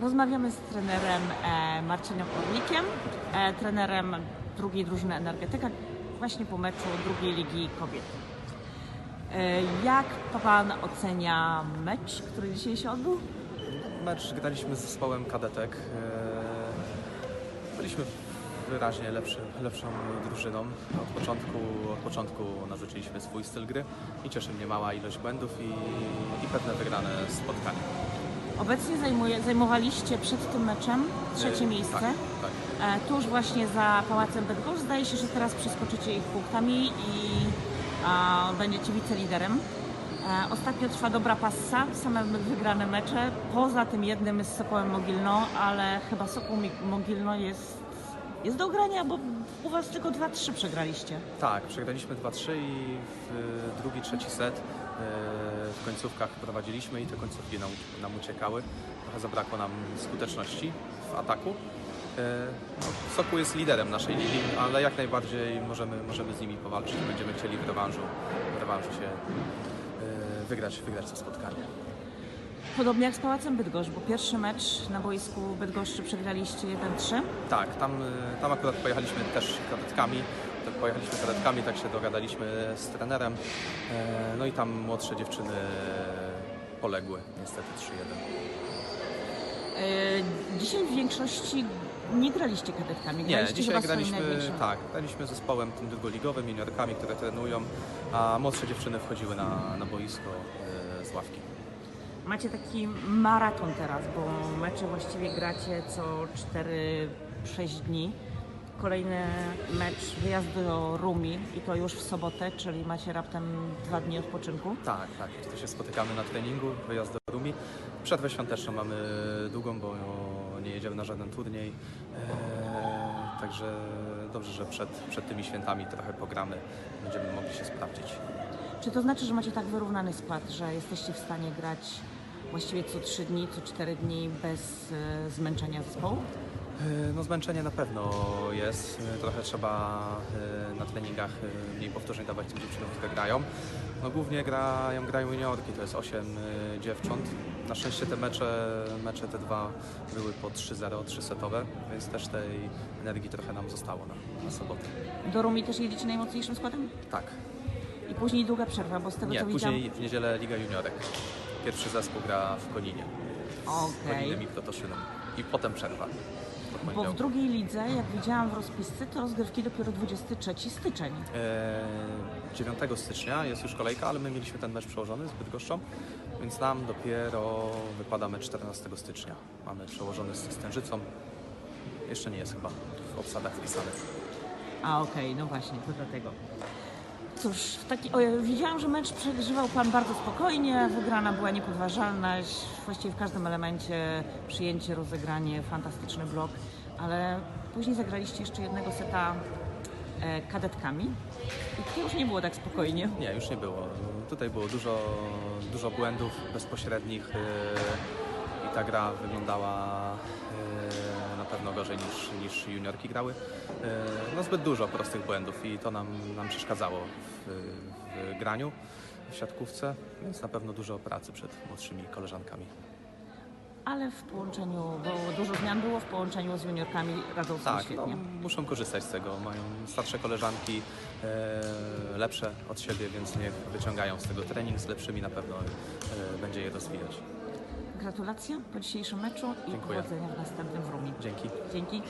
Rozmawiamy z trenerem e, Marcinem Orlikiem, e, trenerem drugiej drużyny Energetyka, właśnie po meczu drugiej ligi kobiet. E, jak Pan ocenia mecz, który dzisiaj się odbył? Mecz graliśmy z zespołem kadetek. Byliśmy wyraźnie lepszy, lepszą drużyną. Od początku, od początku naznaczyliśmy swój styl gry i cieszy mnie mała ilość błędów i, i pewne wygrane spotkania. Obecnie zajmuje, zajmowaliście przed tym meczem trzecie Eee, miejsce. Tak, tak. E, tuż właśnie za Pałacem Bydgoszcz. Zdaje się, że teraz przeskoczycie ich punktami i a, będziecie wiceliderem. E, ostatnio trwa dobra passa, same wygrane mecze, poza tym jednym z Sokołem Mogilno, ale chyba Sokół Mogilno jest, jest do grania, bo u Was tylko 2-3 przegraliście. Tak, przegraliśmy 2-3 i w drugi, trzeci set e, w końcówkach prowadziliśmy i te końcówki nam, nam uciekały. Trochę zabrakło nam skuteczności w ataku. E, No, Sokół jest liderem naszej ligi, ale jak najbardziej możemy, możemy z nimi powalczyć. Będziemy chcieli w rewanżu, w rewanżu się e, wygrać, wygrać to spotkanie. Podobnie jak z Pałacem Bydgoszcz, bo pierwszy mecz na boisku Bydgoszczy przegraliście 1-3. Tak, tam, e, tam akurat pojechaliśmy też kadetkami. Tak pojechaliśmy kadetkami, tak się dogadaliśmy z trenerem. E, No i tam młodsze dziewczyny poległy, niestety 3-1. E, dzisiaj w większości nie graliście kadetkami, Nie, graliście dzisiaj chyba swoim graliśmy, tak, graliśmy zespołem tym drugoligowym, juniorkami, które trenują, a młodsze dziewczyny wchodziły na, na boisko e, z ławki. Macie taki maraton teraz, bo mecze właściwie gracie co 4-6 dni. Kolejny mecz, wyjazd do Rumi i to już w sobotę, czyli macie raptem dwa dni odpoczynku. Tak, tak, to się spotykamy na treningu, wyjazd do Rumi. Przerwę świąteczną mamy długą, bo nie jedziemy na żaden turniej. E, także dobrze, że przed, przed tymi świętami trochę pogramy, będziemy mogli się sprawdzić. Czy to znaczy, że macie tak wyrównany skład, że jesteście w stanie grać właściwie co 3 dni, co 4 dni bez e, zmęczenia zespołu? E, No zmęczenie na pewno jest. E, Trochę trzeba e, na treningach mniej powtórzeń dawać tym dziewczynom, które grają. No głównie grają, grają juniorki, to jest 8 e, dziewcząt. Na szczęście te mecze, mecze te dwa były po 3-0, 3-setowe, więc też tej energii trochę nam zostało na, na sobotę. Do Rumi też jedziecie najmocniejszym składem? Tak. I później długa przerwa, bo z tego Nie, co później widziałam... w niedzielę Liga Juniorek. Pierwszy zespół gra w Koninie. Z Okej. Koninem i Krotoszyną. I potem przerwa. Bo w drugiej lidze, jak widziałam w rozpisce, to rozgrywki dopiero 23 styczeń. E, 9 stycznia jest już kolejka, ale my mieliśmy ten mecz przełożony z Bydgoszczą, więc nam dopiero wypada mecz 14 stycznia. Mamy przełożony z Stężycą. Jeszcze nie jest chyba w obsadach wpisany. A okej, no właśnie, to dlatego. Cóż, taki, o, widziałam, że mecz przeżywał Pan bardzo spokojnie, wygrana była niepodważalna, właściwie w każdym elemencie przyjęcie, rozegranie, fantastyczny blok, ale później zagraliście jeszcze jednego seta e, kadetkami i to już nie było tak spokojnie. Nie, już nie było. Tutaj było dużo, dużo błędów bezpośrednich e, ta gra wyglądała e, na pewno gorzej niż, niż juniorki grały. E, No zbyt dużo prostych błędów i to nam, nam przeszkadzało w, w graniu w siatkówce, więc na pewno dużo pracy przed młodszymi koleżankami. Ale w połączeniu, bo dużo zmian było, w połączeniu z juniorkami radzą sobie Tak, no, świetnie. muszą korzystać z tego. Mają starsze koleżanki, e, lepsze od siebie, więc niech wyciągają z tego trening. Z lepszymi na pewno e, będzie je rozwijać. Gratulacje po dzisiejszym meczu i Dziękuję. powodzenia w następnym w Rumi. Dzięki. Dzięki.